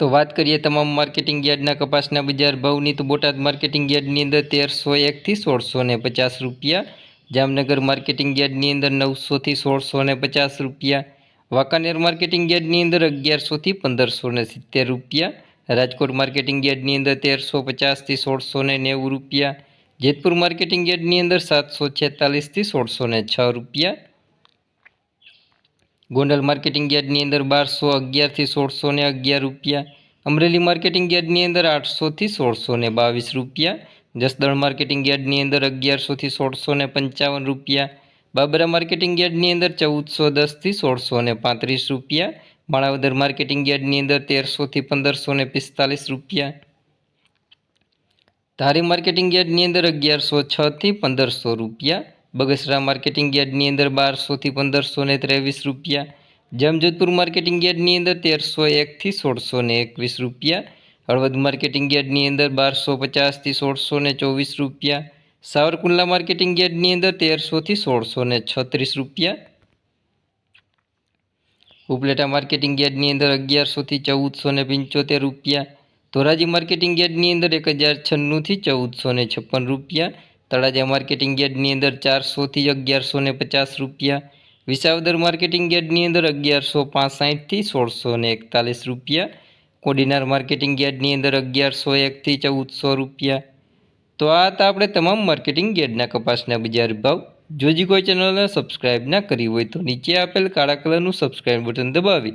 તો વાત કરીએ તમામ માર્કેટિંગ યાર્ડના કપાસના બજાર ભાવની, તો બોટાદ માર્કેટિંગ યાર્ડની અંદર તેરસો એકથી સોળસો ને પચાસ રૂપિયા, જામનગર માર્કેટિંગ યાર્ડની અંદર નવસોથી સોળસો ને પચાસ રૂપિયા, વાંકાનેર માર્કેટિંગ યાર્ડની અંદર અગિયારસોથી પંદરસો ને સિત્તેર રૂપિયા, રાજકોટ માર્કેટિંગ યાર્ડની અંદર તેરસો પચાસથી સોળસો ને નેવું રૂપિયા, જેતપુર માર્કેટિંગ યાર્ડની અંદર સાતસો છેતાલીસથી સોળસો ને છ રૂપિયા ગોંડલ માર્કેટિંગ યાર્ડની અંદર બારસો અગિયારથી સોળસો ને અગિયાર રૂપિયા, અમરેલી માર્કેટિંગ યાર્ડની અંદર આઠસોથી સોળસો ને બાવીસ રૂપિયા, જસદણ માર્કેટિંગ યાર્ડની અંદર અગિયારસોથી સોળસો ને પંચાવન રૂપિયા, બાબરા માર્કેટિંગ યાર્ડની અંદર ચૌદસો દસથી સોળસો ને પાંત્રીસ રૂપિયા, માણાવદર માર્કેટિંગ યાર્ડની અંદર તેરસોથી પંદરસો ને પિસ્તાલીસ રૂપિયા. ધારી માર્કેટિંગ યાર્ડની અંદર અગિયારસો છથી પંદરસો રૂપિયા બગસરા માર્કેટિંગ યાર્ડની અંદર બારસોથી પંદરસો ને ત્રેવીસ રૂપિયા. જામજોધપુર માર્કેટિંગ યાર્ડની અંદર તેરસો એકથી સોળસો ને એકવીસ રૂપિયા. હળવદ માર્કેટિંગ યાર્ડની અંદર બારસો પચાસથી સોળસો ને ચોવીસ રૂપિયા. સાવરકુંડલા માર્કેટિંગ યાર્ડની અંદર તેરસોથી સોળસો ને છત્રીસ રૂપિયા. ઉપલેટા માર્કેટિંગ યાર્ડની અંદર અગિયારસોથી ચૌદસો ને પંચોતેર રૂપિયા. ધોરાજી માર્કેટિંગ યાર્ડની અંદર એક હજાર છન્નુંથી ચૌદસો ને છપ્પન રૂપિયા. તળાજા માર્કેટિંગ યાર્ડની અંદર ચારસોથી અગિયારસો ને પચાસ રૂપિયા, વિસાવદર માર્કેટિંગ યાર્ડની અંદર અગિયારસો પાસઠથી સોળસો ને એકતાલીસ રૂપિયા, કોડીનાર માર્કેટિંગ યાર્ડની અંદર અગિયારસો એકથી ચૌદસો રૂપિયા. તો આ હતા આપણે તમામ માર્કેટિંગ યાર્ડના કપાસના બજાર ભાવ. જો કોઈ ચેનલને સબસ્ક્રાઇબ ના કરી હોય તો નીચે આપેલ કાળા કલરનું સબસ્ક્રાઇબ બટન દબાવી